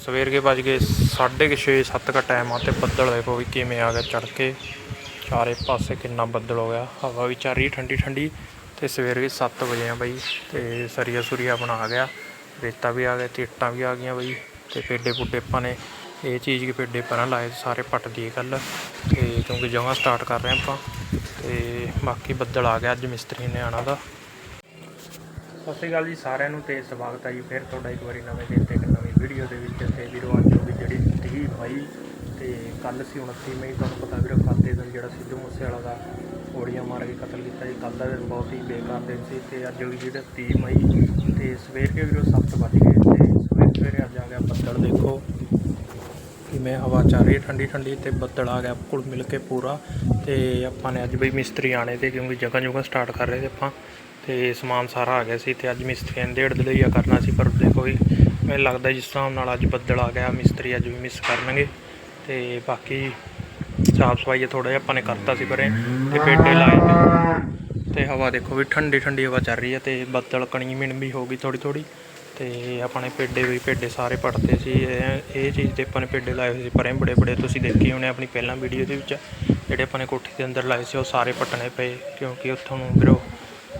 ਸਵੇਰ ਕੇ ਵੱਜ ਗਏ 6:30 7 ਦਾ ਟਾਈਮ ਆ ਤੇ ਬੱਦਲ ਦੇਖੋ ਵੀ ਕਿਵੇਂ ਆ ਗਿਆ ਚੜ ਕੇ। ਚਾਰੇ ਪਾਸੇ ਕਿੰਨਾ ਬੱਦਲ ਹੋ ਗਿਆ। ਹਵਾ ਵੀ ਚੱਲ ਰਹੀ ਠੰਡੀ ਠੰਡੀ ਤੇ ਸਵੇਰ ਕੇ 7 ਵਜੇ ਆ ਬਾਈ ਤੇ ਸਰੀਆ ਸੁਰੀਆ ਬਣਾ ਗਿਆ। ਰੇਤਾ ਵੀ ਆ ਗਿਆ ਤੇ ਇੱਟਾਂ ਵੀ ਆ ਗਈਆਂ ਬਾਈ ਤੇ ਪੇਡੇ ਪੁੱਡੇ ਆਪਾਂ ਨੇ ਇਹ ਚੀਜ਼ ਕੇ ਪੇਡੇ ਪਰਾਂ ਲਾਏ ਸਾਰੇ ਪੱਟ ਦੀਏ ਕੱਲ ਤੇ ਕਿਉਂਕਿ ਜਗ੍ਹਾ ਸਟਾਰਟ ਕਰ ਰਹੇ ਆਪਾਂ ਤੇ ਬਾਕੀ ਬੱਦਲ ਆ ਗਿਆ ਅੱਜ ਮਿਸਤਰੀ ਨੇ ਆਣਾ ਦਾ। ਸਤਿ ਸ਼੍ਰੀ ਅਕਾਲ ਜੀ, ਸਾਰਿਆਂ ਨੂੰ ਤੇ ਸਵਾਗਤ ਹੈ ਜੀ, ਫਿਰ ਤੁਹਾਡਾ ਇੱਕ ਵਾਰੀ ਨਵੇਂ ਦਿਨ ਤੇ ਇੱਕ ਵੀਡੀਓ ਦੇ ਵਿੱਚ ਤੇ ਵੀਰੋ ਅੱਜ ਹੋ ਜਿਹੜੀ ਤੀਹ ਮਈ ਤੇ ਕੱਲ ਸੀ 29 ਮਈ, ਤੁਹਾਨੂੰ ਪਤਾ ਵੀਰੋ ਖਾਤੇ ਦਿਨ ਜਿਹੜਾ ਸਿੱਧੂ ਮੂਸੇਵਾਲਾ ਦਾ ਗੋਲੀਆਂ ਮਾਰ ਕੇ ਕਤਲ ਕੀਤਾ ਜੀ। ਕੱਲ ਦਾ ਦਿਨ ਬਹੁਤ ਹੀ ਬੇਕਾਰ ਦਿਨ ਸੀ ਤੇ ਅੱਜ ਵੀ ਜਿਹੜਾ 30 ਮਈ ਤੇ ਸਵੇਰ ਕੇ ਵੀਰੋ 7 ਵਜੇ ਗਏ ਤੇ ਸਵੇਰ ਸਵੇਰੇ ਅੱਜ ਆ ਗਿਆ ਬੱਦਲ। ਦੇਖੋ ਕਿਵੇਂ ਹਵਾ ਚੱਲ ਰਹੀ ਠੰਡੀ ਠੰਡੀ ਤੇ ਬੱਦਲ ਆ ਗਿਆ ਕੁਲ ਮਿਲ ਕੇ ਪੂਰਾ ਤੇ ਆਪਾਂ ਨੇ ਅੱਜ ਬਈ ਮਿਸਤਰੀ ਆਣੇ ਤੇ ਕਿਉਂਕਿ ਜਗ੍ਹਾ ਜਗ੍ਹਾ ਸਟਾਰਟ ਕਰ ਰਹੇ ਤੇ ਆਪਾਂ ਤੇ ਸਮਾਨ ਸਾਰਾ ਆ ਗਿਆ ਸੀ ਤੇ ਅੱਜ ਮਿਸਤਰੀਆਂ ਨੇ ਡੇਢ ਦਲਈਆ ਕਰਨਾ ਸੀ ਪਰ ਵੀ ਮੈਨੂੰ ਲੱਗਦਾ ਜਿਸ ਹਿਸਾਬ ਨਾਲ ਅੱਜ ਬੱਦਲ ਆ ਗਿਆ, ਮਿਸਤਰੀ ਅੱਜ ਵੀ ਮਿਸ ਕਰਨਗੇ। ਤੇ ਬਾਕੀ ਸਾਫ਼ ਸਫ਼ਾਈ ਥੋੜਾ ਜਿਹਾ, ਆਪਾਂ ਨੇ ਕਰਤਾ ਸੀ ਪਰੇ। ਤੇ ਪੇਡੇ ਲਾਏ ਤੇ ਹਵਾ ਦੇਖੋ ਵੀ ਠੰਡੀ ਠੰਡੀ ਹਵਾ ਚੱਲ ਰਹੀ ਹੈ ਤੇ ਬੱਦਲ ਕਣੀ ਮਿਣ ਵੀ ਹੋ ਗਈ ਥੋੜੀ ਥੋੜੀ ਤੇ ਆਪਣੇ ਪੇਡੇ ਵੀ ਪੇਡੇ ਸਾਰੇ ਪੜਤੇ ਸੀ। ਇਹ ਇਹ ਚੀਜ਼ ਤੇ ਆਪਾਂ ਨੇ ਪੇਡੇ ਲਾਏ ਹੋਏ ਸੀ ਪਰੇ, ਬੜੇ ਬੜੇ। ਤੁਸੀਂ ਦੇਖੇ ਹੋਣੇ ਆਪਣੀ ਪਹਿਲਾਂ ਵੀਡੀਓ ਦੇ ਵਿੱਚ, ਜਿਹੜੇ ਆਪਾਂ ਨੇ ਕੋਠੀ ਦੇ ਅੰਦਰ ਲਾਏ ਸੀ, ਉਹ ਸਾਰੇ ਪੱਟਣੇ ਪਏ, ਕਿਉਂਕਿ ਉੱਥੋਂ ਨੂੰ ਵੀਰੋ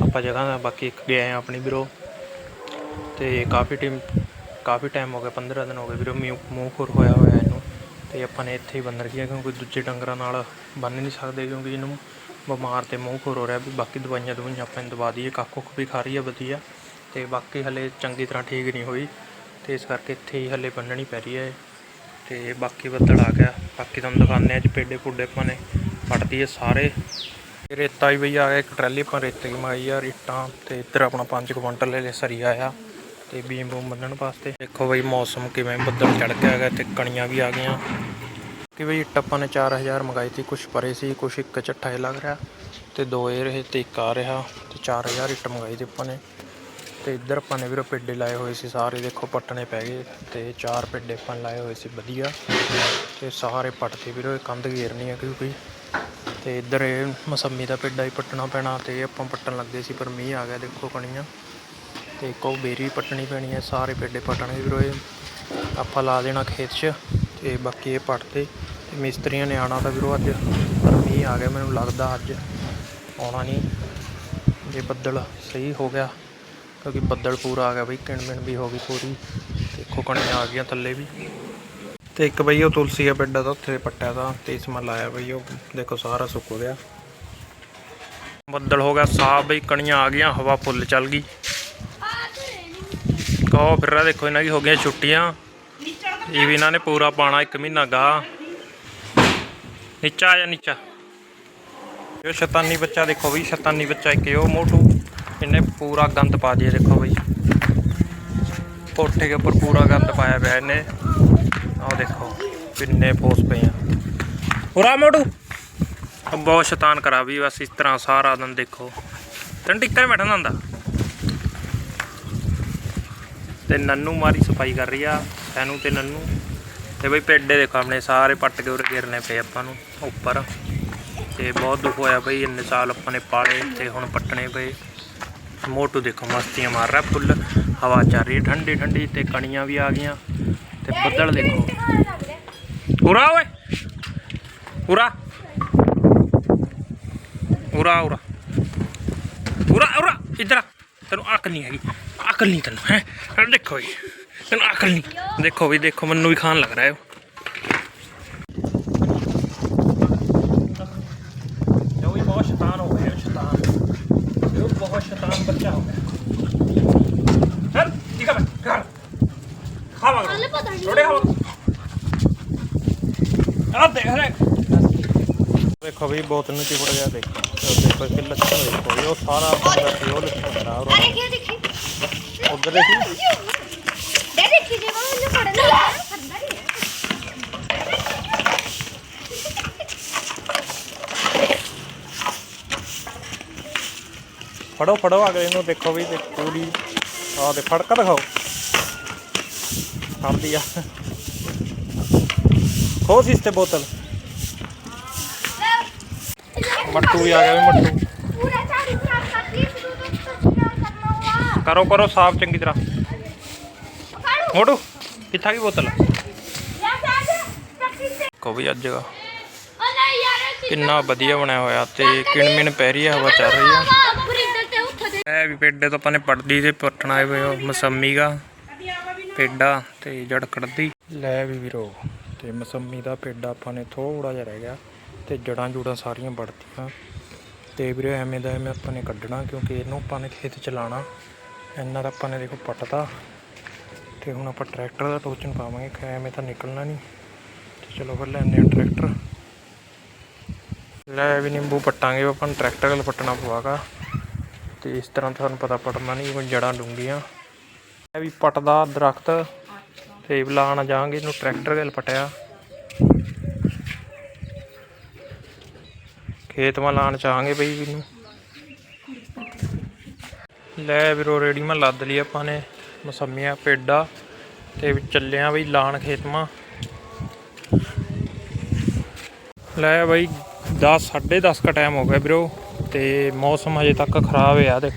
ਆਪਾਂ ਜਗ੍ਹਾ ਦਾ ਬਾਕੀ ਇੱਕ ਗਏ ਆ ਆਪਣੀ ਵੀਰੋ ਅਤੇ ਕਾਫੀ ਟਾਈਮ ਕਾਫੀ ਟਾਈਮ ਹੋ ਗਿਆ 15 ਦਿਨ ਹੋ ਗਏ ਵੀਰੋ, ਮੂੰਹ ਮੂੰਹ ਖੁਰ ਹੋਇਆ ਹੋਇਆ ਇਹਨੂੰ। ਅਤੇ ਆਪਾਂ ਨੇ ਇੱਥੇ ਹੀ ਬੰਨ ਰੱਖਿਆ ਕਿਉਂਕਿ ਦੂਜੇ ਡੰਗਰਾਂ ਨਾਲ ਬੰਨ੍ਹ ਨਹੀਂ ਸਕਦੇ ਕਿਉਂਕਿ ਇਹਨੂੰ ਬਿਮਾਰ ਅਤੇ ਮੂੰਹ ਖੁਰ ਹੋ ਰਿਹਾ। ਵੀ ਬਾਕੀ ਦਵਾਈਆਂ ਦਵਾਈਆਂ ਆਪਾਂ ਨੂੰ ਦਵਾ ਦਈਏ, ਕੱਖ ਕੁੱਖ ਵੀ ਖਾ ਰਹੀ ਹੈ ਵਧੀਆ। ਅਤੇ ਬਾਕੀ ਹਲੇ ਚੰਗੀ ਤਰ੍ਹਾਂ ਠੀਕ ਨਹੀਂ ਹੋਈ ਅਤੇ ਇਸ ਕਰਕੇ ਇੱਥੇ ਹੀ ਹਲੇ ਬੰਨਣੀ ਪੈ ਰਹੀ ਹੈ ਅਤੇ ਬਾਕੀ ਬੱਦਲ ਆ ਗਿਆ। ਬਾਕੀ ਤੁਹਾਨੂੰ ਦਿਖਾਉਂਦੇ ਹਾਂ ਅੱਜ ਪੇਡੇ ਪੁੱਡੇ ਆਪਾਂ ਨੇ ਪੱਟਦੀ ਹੈ ਸਾਰੇ। ਰੇਤਾ ਹੀ ਬਈ ਆ ਗਿਆ, ਇੱਕ ਟਰਾਲੀ ਆਪਾਂ ਰੇਤੇ ਦੀ ਮੰਗਾਈ ਆ ਇੱਟਾਂ ਤੇ ਇੱਧਰ ਆਪਣਾ 5 ਕੁਇੰਟਲ ਲੈ ਸਰੀਆ ਆ ਤੇ ਬੀਮ ਬੂਮ ਬੰਨਣ ਵਾਸਤੇ। ਦੇਖੋ ਬਈ ਮੌਸਮ ਕਿਵੇਂ ਬੱਦਲ ਚੜ ਗਿਆ ਹੈਗਾ ਤੇ ਕਣੀਆਂ ਵੀ ਆ ਗਈਆਂ। ਕਿ ਬਈ ਇੱਟ ਆਪਾਂ ਨੇ 4000 ਮੰਗਾਈ ਸੀ ਕੁਝ ਪਰੇ ਸੀ ਕੁਝ ਇੱਕ ਚੱਠਾ ਹੀ ਲੱਗ ਰਿਹਾ ਤੇ ਦੋ ਇਹ ਰਹੇ ਤੇ ਇੱਕ ਆ ਰਿਹਾ ਤੇ 4000 ਇੱਟ ਮੰਗਾਈ ਸੀ ਆਪਾਂ ਨੇ। ਤੇ ਇੱਧਰ ਆਪਾਂ ਨੇ ਵੀਰੋ ਪੇਡੇ ਲਾਏ ਹੋਏ ਸੀ ਸਾਰੇ, ਦੇਖੋ ਪੱਟਣੇ ਪੈ ਗਏ ਤੇ ਚਾਰ ਪੇਡੇ ਆਪਾਂ ਨੇ ਲਾਏ ਹੋਏ ਸੀ ਵਧੀਆ। ਤੇ ਸਾਰੇ ਪੱਟਦੇ ਵੀਰੋ ਇਹ ਕੰਧ ਘੇਰਨੀ ਆ ਕਿਉਂਕਿ ਤੇ ਇੱਧਰ ਇਹ ਮਸੰਮੀ ਦਾ ਪੇਡਾ ਹੀ ਪੱਟਣਾ ਪੈਣਾ ਤੇ ਆਪਾਂ ਪੱਟਣ ਲੱਗੇ ਸੀ, ਪਰ ਮੀਂਹ ਆ ਗਿਆ, ਦੇਖੋ ਕਣੀਆਂ। ਤੇ ਇੱਕੋ ਬੇਰੀ ਪੱਟਣੀ ਪੈਣੀ ਹੈ ਸਾਰੇ ਪੇਡੇ ਪੱਟਣਗੇ ਵੀਰੋ ਇਹ ਆਪਾਂ ਲਾ ਦੇਣਾ ਖੇਤ 'ਚ ਤੇ ਬਾਕੀ ਇਹ ਪੱਟਦੇ ਤੇ। ਮਿਸਤਰੀਆਂ ਨੇ ਆਣਾ ਤਾਂ ਵੀਰੋ ਅੱਜ, ਪਰ ਮੀਂਹ ਆ ਗਿਆ, ਮੈਨੂੰ ਲੱਗਦਾ ਅੱਜ ਆਉਣਾ ਨਹੀਂ। ਜੇ ਬੱਦਲ ਸਹੀ ਹੋ ਗਿਆ, ਕਿਉਂਕਿ ਬੱਦਲ ਪੂਰਾ ਆ ਗਿਆ ਬਈ ਕਿਣ ਮਿਣ ਵੀ ਹੋ ਗਈ ਪੂਰੀ। ਦੇਖੋ ਕਣੀਆਂ ਆ ਗਈਆਂ ਥੱਲੇ ਵੀ। ਤੇ ਇੱਕ ਬਈ ਉਹ ਤੁਲਸੀ ਦਾ ਪਿੰਡਾ ਤਾਂ ਉੱਥੇ ਪੱਟਿਆ ਦਾ ਤੇ ਇਸ ਮੈਂ ਲਾਇਆ ਬਈ ਉਹ। ਦੇਖੋ ਸਾਰਾ ਸੁੱਕ ਗਿਆ। ਬੱਦਲ ਹੋ ਗਿਆ, ਸਾਫ਼ ਬਈ, ਕਣੀਆਂ ਆ ਗਈਆਂ, ਹਵਾ ਫੁੱਲ ਚੱਲ ਗਈ। ਕਹੋ ਫਿਰ ਦੇਖੋ ਇਹਨਾਂ ਦੀ ਹੋ ਗਈਆਂ ਛੁੱਟੀਆਂ। ਇਹ ਵੀ ਇਹਨਾਂ ਨੇ ਪੂਰਾ ਪਾਣਾ ਇੱਕ ਮਹੀਨਾ ਗਾ। ਨੀਚਾ ਆ ਜਾ, ਨੀਚਾ। ਇਹ ਸ਼ੈਤਾਨੀ ਬੱਚਾ ਦੇਖੋ ਵੀ ਸ਼ੈਤਾਨੀ ਬੱਚਾ ਇੱਕ ਉਹ ਮੋਟੂ। ਇਹਨੇ ਪੂਰਾ ਗੰਦ ਪਾ ਦਿਆ ਦੇਖੋ ਬਈ। ਕੋਠੇ ਦੇ ਉੱਪਰ ਪੂਰਾ ਗੰਦ ਪਾਇਆ ਪਿਆ ਇਹਨੇ। ਆਹ ਦੇਖੋ, ਕਿੰਨੇ ਫੋਸ ਪਏ ਆ। ਉਰਾ ਮੋਟੂ ਬਹੁਤ ਸ਼ੈਤਾਨ ਕਰਾ ਵੀ, ਬਸ ਇਸ ਤਰ੍ਹਾਂ ਸਾਰਾ ਦਿਨ ਦੇਖੋ। ਤੈਨੂੰ ਟਿੱਕਰ ਬੈਠਣਾ ਹੁੰਦਾ ਤੇ ਨੰਨੂ ਮਾਰੀ ਸਫ਼ਾਈ ਕਰ ਰਹੀ ਆ ਤੈਨੂੰ ਤੇ ਨੰਨੂ। ਤੇ ਬਈ ਪੇਡੇ ਦੇਖੋ ਆਪਣੇ, ਸਾਰੇ ਪੱਟ ਕੇ ਉਰੇ ਗਿਰਨੇ ਪਏ ਆਪਾਂ ਨੂੰ, ਉੱਪਰ। ਤੇ ਬਹੁਤ ਦੁੱਖ ਹੋਇਆ ਬਈ, ਇੰਨੇ ਸਾਲ ਆਪਾਂ ਨੇ ਪਾਲੇ ਤੇ ਹੁਣ ਪੱਟਣੇ ਪਏ। ਮੋਟੂ ਦੇਖੋ, ਮਸਤੀਆਂ ਮਾਰ ਰਿਹਾ, ਫੁੱਲ। ਹਵਾ ਚੱਲ ਰਹੀ ਠੰਡੀ ਠੰਡੀ ਤੇ ਕਣੀਆਂ ਵੀ ਆ ਗਈਆਂ। ਤੇ ਬੱਦਲ ਦੇਖੋ। ਉਰਾ ਓਏ। ਉਰਾ। ਉਰਾ ਉਰਾ। ਉਰਾ ਉਰਾ। ਇਧਰ ਤੈਨੂੰ ਅਕਲ ਨਹੀਂ ਹੈਗੀ। ਅਕਲ ਨਹੀਂ ਤੈਨੂੰ, ਹੈ? ਦੇਖੋ ਜੀ। ਤੈਨੂੰ ਅਕਲ ਨਹੀਂ। ਦੇਖੋ ਵੀ, ਦੇਖੋ, ਮੈਨੂੰ ਵੀ ਖਾਣ ਲੱਗ ਰਿਹਾ ਹੈ ਜੋ ਵੀ ਬਹੁਤ ਸ਼ੈਤਾਨ ਹੋ ਗਿਆ ਸ਼ੈਤਾਨ ਇਹ ਬਹੁਤ ਸ਼ੈਤਾਨ ਬੱਚਾ ਹੋ ਗਿਆ ਹਰ ਠੀਕ ਹੈ ਕਰ ਪਤਾ ਨਹੀਂ ਥੋੜੇ ਆ ਦੇਖ ਲੈ। ਦੇਖੋ ਵੀ ਬਹੁਤ ਨੂੰ ਚਿਪੜ ਗਿਆ ਦੇਖੋ। ਉਹ ਦੇਖੋ ਕਿ ਲੱਛਣ ਦੇਖੋ ਵੀ ਉਹ ਸਾਰਾ ਬੰਦਾ ਸੀ ਉਹ ਲੱਛਣ ਖਰਾਬ ਹੋ ਅਰੇ ਕੀ ਦੇਖੀ? ਉਧਰ ਦੇਖੀ? ਦੇ ਦੇਖੀ ਜੇ ਮੈਨੂੰ ਪੜਨਾ ਹੈ ਅੰਦਰ ਹੀ ਹੈ। ਫੜੋ ਫੜੋ ਅਗਲੇ ਨੂੰ। ਦੇਖੋ ਵੀ ਤੇ ਪੂਰੀ ਆਹ ਦੇ ਫੜਕਾ ਦਿਖਾਓ। ਫੜਦੀ ਆ ਖੋਸ ਇਸ ਤੇ ਬੋਤਲ ਮੱਟੂ ਵੀ ਆ ਗਿਆ ਵੀ ਮੱਟੂ ਕਰੋ ਕਰੋ ਸਾਫ਼ ਚੰਗੀ ਤਰ੍ਹਾਂ ਕਾੜੂ ਕਿੱਥਾ ਕੀ ਬੋਤਲ ਕੋ ਵੀ ਅੱਜ ਉਹ ਕਿੰਨਾ ਵਧੀਆ ਬਣਿਆ ਹੋਇਆ ਤੇ ਕਿਣਮਿਣ ਪੈ ਰਹੀ ਹੈ ਹਵਾ ਚੱਲ ਰਹੀ ਆ ਫਰੀਦਰ ਇਹ ਵੀ ਪੇਡੇ ਤੋਂ ਆਪਾਂ ਨੇ ਪੜਦੀ ਤੇ ਪੱਟਣ ਹੋਏ ਮਸੰਮੀ ਦਾ ਪੇਡਾ ਤੇ ਜੜ ਕੱਢਦੀ ਲੈ ਵੀ ਵੀਰੋ, ਤੇ ਮਸੰਮੀ ਦਾ ਪੇਡਾ ਆਪਾਂ ਨੇ ਥੋੜਾ ਜਿਹਾ ਰਹਿ ਗਿਆ ਤੇ ਜੜਾਂ ਜੂੜਾਂ ਸਾਰੀਆਂ ਵੜਤੀਆਂ। ਤੇ ਵੀਰੋ, ਐਵੇਂ ਦਾ ਐਵੇਂ ਆਪਾਂ ਨੇ ਕੱਢਣਾ ਕਿਉਂਕਿ ਇਹਨੂੰ ਆਪਾਂ ਨੇ ਖੇਤ ਚ ਲਾਣਾ ਇੰਨਾ ਤਾਂ ਆਪਾਂ ਨੇ ਦੇਖੋ ਪੱਟਦਾ ਤੇ ਹੁਣ ਆਪਾਂ ਟਰੈਕਟਰ ਦਾ ਟੋਚਨ ਪਾਵਾਂਗੇ ਐਵੇਂ ਤਾਂ ਨਿਕਲਣਾ ਨਹੀਂ। ਤੇ ਚਲੋ ਫਿਰ ਲੈਂਦੇ ਹਾਂ ਟਰੈਕਟਰ। ਲੈ ਵੀ ਨਿੰਬੂ ਪੱਟਾਂਗੇ, ਆਪਾਂ ਨੂੰ ਟਰੈਕਟਰ ਨਾਲ ਪੱਟਣਾ ਪਵਾਗਾ ਤੇ ਇਸ ਤਰ੍ਹਾਂ ਤੁਹਾਨੂੰ ਪਤਾ ਪੜਨਾ ਨਹੀਂ ਕੋਈ ਜੜਾਂ ਡੂੰਘੀਆਂ। ਇਹ ਵੀ ਪਟਦਾ ਦਰਖਤ ਤੇ ਲਾਣ ਜਾਾਂਗੇ ਇਹਨੂੰ ਟਰੈਕਟਰ ਨਾਲ ਪਟਿਆ। ਖੇਤ ਮਾ ਲਾਣ ਚਾਹਾਂਗੇ ਬਈ ਇਹਨੂੰ। ਲੈ ਵੀਰੋ, ਰੇੜੀ ਮਾ ਲੱਦ ਲਈ ਆਪਾਂ ਨੇ, ਮਸੰਮੀਆਂ ਪੇਡਾ ਤੇ ਵੀ ਚੱਲਿਆ ਬਈ ਲਾਣ ਖੇਤ ਮਾ। ਲੈ ਬਈ 10 10:30 ਦਾ ਟਾਈਮ ਹੋ ਗਿਆ ਵੀਰੋ ਤੇ ਮੌਸਮ ਹਜੇ ਤੱਕ ਖਰਾਬ ਹੈ ਤੇ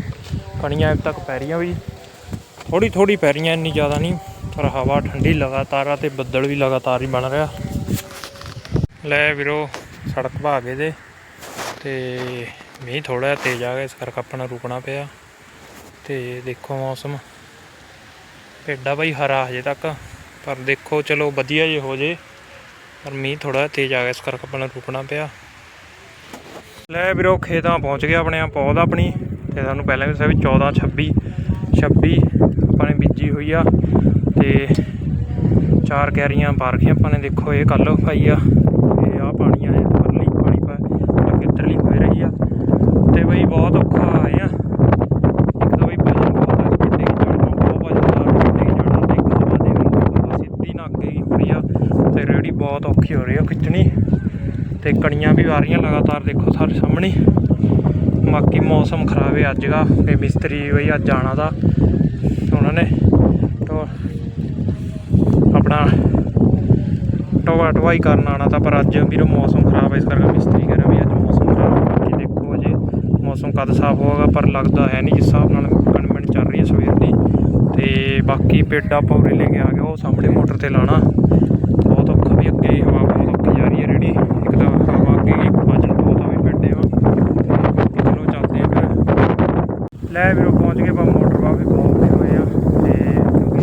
ਕਣੀਆਂ ਅਜੇ ਤੱਕ ਪੈ ਰਹੀਆਂ ਵੀ ਥੋੜੀ ਥੋੜੀ ਪੈ ਰਹੀਆਂ ਇੰਨੀ ਜ਼ਿਆਦਾ ਨਹੀਂ, ਪਰ ਹਵਾ ਠੰਡੀ ਲਗਾਤਾਰ ਆ ਤੇ ਬੱਦਲ ਵੀ ਲਗਾਤਾਰ ਹੀ ਬਣ ਰਿਹਾ। ਲੈ ਵੀਰੋ, ਸੜਕ ਭਾਗੇ ਦੇ ਤੇ ਮੀਂਹ ਥੋੜਾ ਜਿਹਾ ਤੇਜ਼ ਆ ਗਿਆ, ਇਸ ਕਰਕੇ ਆਪਣਾ ਰੁਕਣਾ ਪਿਆ। ਤੇ ਦੇਖੋ ਮੌਸਮ। ਪੇਡਾ ਬਈ ਹਰਾ ਹਜੇ ਤੱਕ, ਪਰ ਦੇਖੋ ਚਲੋ ਵਧੀਆ ਜੇ ਹੋ ਜੇ, ਪਰ ਮੀਂਹ ਥੋੜਾ ਤੇਜ਼ ਆ ਗਿਆ, ਇਸ ਕਰਕੇ ਆਪਣਾ ਰੁਕਣਾ ਪਿਆ। ਲੈ ਵੀਰੋ, ਖੇਤਾਂ ਪਹੁੰਚ ਗਿਆ ਆਪਣੇ ਆ ਪੌਦ ਆਪਣੀ, ਤੇ ਸਾਨੂੰ ਪਹਿਲਾਂ ਵੀ ਦੱਸਿਆ ਵੀ 14 26 26 ਆਪਾਂ ਨੇ ਬੀਜੀ ਹੋਈ ਆ ਤੇ ਚਾਰ ਕੈਰੀਆਂ ਪਾ ਰਖੀਆਂ ਆਪਾਂ ਨੇ। ਦੇਖੋ ਇਹ ਕੱਲ ਪਾਈ ਆ ਤੇ ਆ ਪਾਣੀ ਆ, ਇਹ ਪਰਲੀ ਪਾਣੀ ਪਾ ਕਿੱਧਰਲੀ ਹੋ ਰਹੀ ਆ। ਤੇ ਬਈ ਬਹੁਤ ਔਖਾ ਆਏ ਆ। ਇੱਕ ਤਾਂ ਬਈ ਵਜਨ ਬਹੁਤ ਆ ਵੱਡੇ ਚੜ੍ਹਨਾ ਬਹੁਤ ਵਜਨਦਾਰ ਵੱਡੇ ਚੜ੍ਹਨਾ ਤੇ ਇੱਕ ਹਵਾ ਦੇ ਹਵਾ ਸਿੱਧੀ ਨਾ ਅੱਗੇ ਹੀ ਹੋ ਰਹੀ ਆ। ਤੇ ਰੇੜੀ ਬਹੁਤ ਔਖੀ ਹੋ ਰਹੀ ਆ ਖਿੱਚਣੀ। ਤੇ ਕਣੀਆਂ ਵੀ ਆ ਰਹੀਆਂ ਲਗਾਤਾਰ, ਦੇਖੋ ਸਾਡੇ ਸਾਹਮਣੇ। ਬਾਕੀ ਮੌਸਮ ਖਰਾਬ ਹੈ ਅੱਜ ਦਾ, ਤੇ ਮਿਸਤਰੀ ਬਈ ਅੱਜ ਜਾਣਾ ਦਾ। ਉਹਨਾਂ ਨੇ ਆਪਣਾ ਟੋਆ ਟਵਾਈ ਕਰਨ ਆਣਾ ਤਾਂ ਪਰ ਅੱਜ ਵੀਰੋ ਮੌਸਮ ਖਰਾਬ ਹੈ ਇਸ ਕਰਕੇ ਮਿਸਤਰੀ ਕਹਿ ਰਿਹਾ ਵੀ ਅੱਜ ਮੌਸਮ ਖਰਾਬ ਹੈ ਦੇਖੋ ਅਜੇ ਮੌਸਮ ਕਦ ਸਾਫ਼ ਹੋਗਾ ਪਰ ਲੱਗਦਾ ਹੈ ਨਹੀਂ ਜਿਸ ਹਿਸਾਬ ਨਾਲ ਕਣਮਣ ਚੱਲ ਰਹੀ ਹੈ ਸਵੇਰ ਦੀ। ਤੇ ਬਾਕੀ ਪੇਡਾ ਪੌਰੇ ਲੈ ਕੇ ਆ ਗਿਆ ਉਹ ਸਾਹਮਣੇ ਮੋਟਰ ਤੇ ਲਾਣਾ ਬਹੁਤ ਔਖਾ ਵੀ ਅੱਗੇ ਹਵਾ ਬਹੁਤ ਔਖੀ ਜਾ ਰਹੀ ਹੈ ਰੇੜੀ। ਇੱਕ ਤਾਂ ਹਵਾ ਅੱਗੇ ਇੱਕ ਵਜਨ ਬਹੁਤ ਆ ਵੀ ਪੇਡੇ ਵਾ ਬਾਕੀ ਚਲੋ ਚੱਲਦੇ ਆ ਫਿਰ। ਲੈ ਵੀਰੋ ਪਹੁੰਚ ਗਏ ਬਾ ਮੋਟਰ ਵਾ ਵੀ ਬਹੁਤ ਔਖੇ ਹੋਏ ਆ ਤੇ ਕਿਉਂਕਿ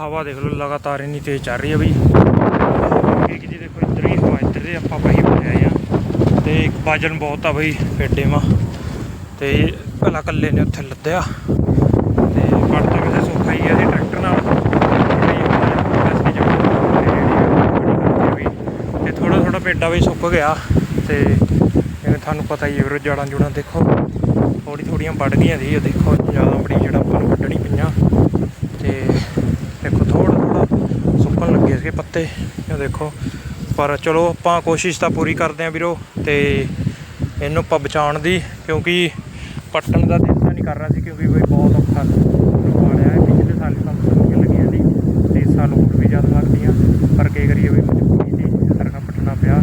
ਹਵਾ ਦੇਖ ਲਓ, ਲਗਾਤਾਰ ਇੰਨੀ ਤੇਜ਼ ਚੱਲ ਰਹੀ ਹੈ ਬਈ। ਇੱਕ ਜੀ ਦੇਖੋ, ਇੱਧਰ ਹੀ ਹਵਾ, ਇੱਧਰ ਦੇ ਆਪਾਂ ਬਾਈ ਬਣਿਆ ਆ। ਤੇ ਇੱਕ ਵਜਨ ਬਹੁਤ ਆ ਬਈ ਪੇਡੇ ਮਾ। ਤੇ ਭਲਾ ਕੱਲੇ ਨੇ ਉੱਥੇ ਲੱਦਿਆ। ਤੇ ਪੜਦਾ ਵੈਸੇ ਸੌਖਾ ਹੀ ਆ ਜੀ ਟਰੈਕਟਰ ਨਾਲ। ਥੋੜ੍ਹਾ ਹੀ ਤੇ ਥੋੜਾ ਥੋੜਾ ਪੇਡਾ ਵੀ ਸੁੱਕ ਗਿਆ। ਤੇ ਜਿਵੇਂ ਤੁਹਾਨੂੰ ਪਤਾ ਹੀ ਹੈ ਵੀਰੋ, ਜੜਾਂ ਜੁੜਾਂ ਦੇਖੋ। ਥੋੜੀ ਥੋੜੀਆਂ ਵੱਢ ਗਈਆਂ ਸੀ, ਇਹ ਦੇਖੋ ਜ਼ਿਆਦਾ ਬੜੀ ਜੜਾਂ ਆਪਾਂ ਨੂੰ ਵੱਢਣੀ ਪਈਆਂ। ਤੇ ਸੁੱਕਣ ਲੱਗੇ ਸੀਗੇ ਪੱਤੇ। ਇਹ ਦੇਖੋ, ਪਰ ਚਲੋ ਆਪਾਂ ਕੋਸ਼ਿਸ਼ ਤਾਂ ਪੂਰੀ ਕਰਦੇ ਆਂ ਵੀਰੋ ਤੇ ਇਹਨੂੰ ਆਪਾਂ ਬਚਾਉਣ ਦੀ, ਕਿਉਂਕਿ ਪੱਟਣ ਦਾ ਦਿਲ ਤਾਂ ਨਹੀਂ ਕਰ ਰਿਹਾ ਸੀ, ਕਿਉਂਕਿ ਬਈ ਬਹੁਤ ਔਖਾ ਪਾੜਿਆ ਹੈ, ਪਿਛਲੇ ਸਾਲ ਵੀ ਸਾਨੂੰ ਸੁੱਕਣ ਲੱਗੀਆਂ ਸੀ ਤੇ ਇਸ ਸਾਲ ਹੋਰ ਵੀ ਜ਼ਿਆਦਾ ਲੱਗਦੀਆਂ। ਪਰ ਕੀ ਕਰੀਏ ਬਈ ਮਜਬੂਰੀ ਸੀ ਸਰਕਾ ਪੱਟਣਾ ਪਿਆ।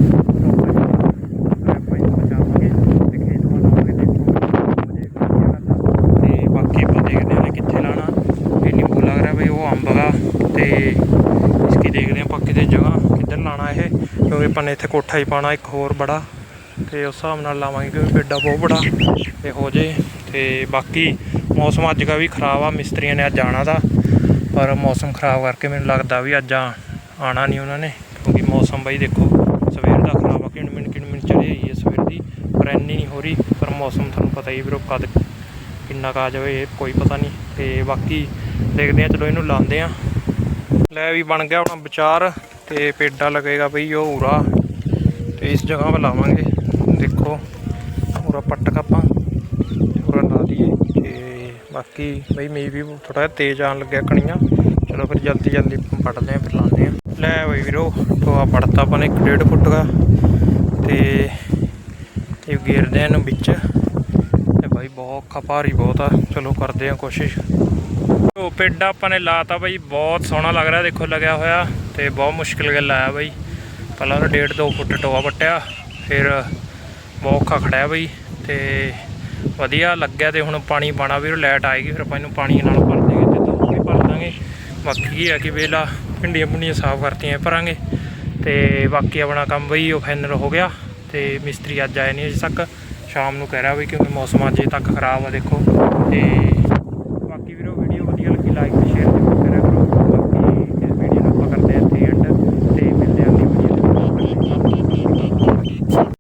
ਆਪਾਂ ਬਚਾਵਾਂਗੇ ਤੇ ਤੇ ਬਾਕੀ ਆਪਾਂ ਦੇਖਦੇ ਹਾਂ ਕਿੱਥੇ ਲਾਣਾ ਇਹ ਨਿੰਬੂ ਲੱਗ ਰਿਹਾ ਬਈ ਉਹ ਅੰਬ ਦਾ ਤੇ ਇਸਕੀ ਦੇਖਦੇ ਹਾਂ ਆਪਾਂ ਕਿਤੇ ਜਗ੍ਹਾ ਕਿੱਧਰ ਲਾਣਾ ਇਹ ਕਿਉਂਕਿ ਆਪਾਂ ਨੇ ਇੱਥੇ ਕੋਠਾ ਹੀ ਪਾਣਾ ਇੱਕ ਹੋਰ ਬੜਾ। ਤੇ ਉਸ ਹਿਸਾਬ ਨਾਲ ਲਾਵਾਂਗੇ ਕਿਉਂਕਿ ਪੇਡਾ ਬਹੁਤ ਬੜਾ। ਤੇ ਹੋ ਜੇ। ਤੇ ਬਾਕੀ ਮੌਸਮ ਅੱਜ ਦਾ ਵੀ ਖਰਾਬ ਆ, ਮਿਸਤਰੀਆਂ ਨੇ ਅੱਜ ਆਣਾ ਦਾ ਪਰ ਮੌਸਮ ਖਰਾਬ ਕਰਕੇ ਮੈਨੂੰ ਲੱਗਦਾ ਵੀ ਅੱਜ ਆ- ਆਣਾ ਨਹੀਂ ਉਹਨਾਂ ਨੇ। ਕਿਉਂਕਿ ਮੌਸਮ ਬਈ ਦੇਖੋ, ਸਵੇਰ ਦਾ ਖਰਾਬ ਆ ਕਿਣ ਮਿੰਟ ਕਿਣ ਮਿੰਟ ਚੜੀ ਆਈ ਹੈ ਸਵੇਰ ਦੀ। ਪਰ ਇੰਨੀ ਨਹੀਂ ਹੋ ਰਹੀ, ਪਰ ਮੌਸਮ ਤੁਹਾਨੂੰ ਪਤਾ ਹੀ ਵੀਰੋ ਕਦ ਕਿੰਨਾ ਕਾ ਜਾਵੇ, ਇਹ ਕੋਈ ਪਤਾ ਨਹੀਂ। ਤੇ ਬਾਕੀ ਦੇਖਦੇ ਆ, ਚਲੋ ਇਹਨੂੰ ਲਾਉਂਦੇ ਆ। ਲੈ ਵੀ ਬਣ ਗਿਆ ਹੁਣ ਵਿਚਾਰ। ਤੇ ਪੇਡਾ ਲੱਗੇਗਾ ਬਈ ਉਹ ਉਰਾ। ਤੇ ਇਸ ਜਗ੍ਹਾ 'ਤੇ ਲਾਵਾਂਗੇ। ਦੇਖੋ, ਉਰਾ ਪੱਟ ਆਪਾਂ, ਉਰਾ ਲਾ ਦਈਏ। ਤੇ ਬਾਕੀ ਬਈ ਮੀਂਹ ਵੀ ਥੋੜਾ ਜਿਹਾ ਤੇਜ਼ ਆਉਣ ਲੱਗਿਆ ਕਣੀਆਂ। ਚਲੋ ਫਿਰ ਜਲਦੀ ਜਲਦੀ ਪੱਟਦੇ ਆ ਫਿਰ ਲਾਉਂਦੇ ਆ ਲੈ ਬਈ ਵੀਰੋ ਟੋਆ ਪੜਤਾ ਆਪਾਂ ਨੇ 1.5 ਫੁੱਟ ਦਾ। ਤੇ ਇਹ ਗੇਰਦੇ ਆ ਇਹਨੂੰ ਵਿੱਚ। ਤੇ ਬਾਈ ਬਹੁਤ ਔਖਾ, ਭਾਰੀ ਬਹੁਤ ਆ। ਚਲੋ ਕਰਦੇ ਆ ਕੋਸ਼ਿਸ਼। ਉਹ ਪੇਡਾ ਆਪਾਂ ਨੇ ਲਾਤਾ ਬਾਈ, ਬਹੁਤ ਸੋਹਣਾ ਲੱਗ ਰਿਹਾ, ਦੇਖੋ, ਲੱਗਿਆ ਹੋਇਆ। ਤੇ ਬਹੁਤ ਮੁਸ਼ਕਿਲ ਗੱਲ ਆਇਆ ਬਾਈ। ਪਹਿਲਾਂ ਤਾਂ ਡੇਢ 2 ਫੁੱਟ ਟੋਆ ਪੱਟਿਆ ਫਿਰ ਬਹੁਤ ਔਖਾ ਖੜਿਆ ਬਾਈ ਤੇ ਵਧੀਆ ਲੱਗਿਆ ਤੇ ਹੁਣ ਪਾਣੀ ਪਾਣਾ ਵੀਰ ਲਾਈਟ ਆਏਗੀ, ਫਿਰ ਆਪਾਂ ਇਹਨੂੰ ਪਾਣੀ ਨਾਲ ਭਰ ਦੇਗੇ ਤੇ ਦੋ ਵੀ ਭਰ ਦਾਂਗੇ। ਬਾਕੀ ਇਹ ਹੈ ਕਿ ਵੇਲਾ ਭਿੰਡੀਆਂ ਭੁੰਡੀਆਂ ਸਾਫ਼ ਕਰਤੀਆਂ ਭਰਾਂਗੇ ਤੇ ਬਾਕੀ ਆਪਣਾ ਕੰਮ ਬਈ, ਉਹ ਫਾਈਨਲ ਹੋ ਗਿਆ ਤੇ ਮਿਸਤਰੀ ਅੱਜ ਆਇਆ ਨਹੀਂ ਅਜੇ ਤੱਕ, ਸ਼ਾਮ ਨੂੰ ਕਹਿ ਰਿਹਾ ਵੀ ਕਿਉਂਕਿ ਮੌਸਮ ਅਜੇ ਤੱਕ ਖਰਾਬ ਆ ਦੇਖੋ ਤੇ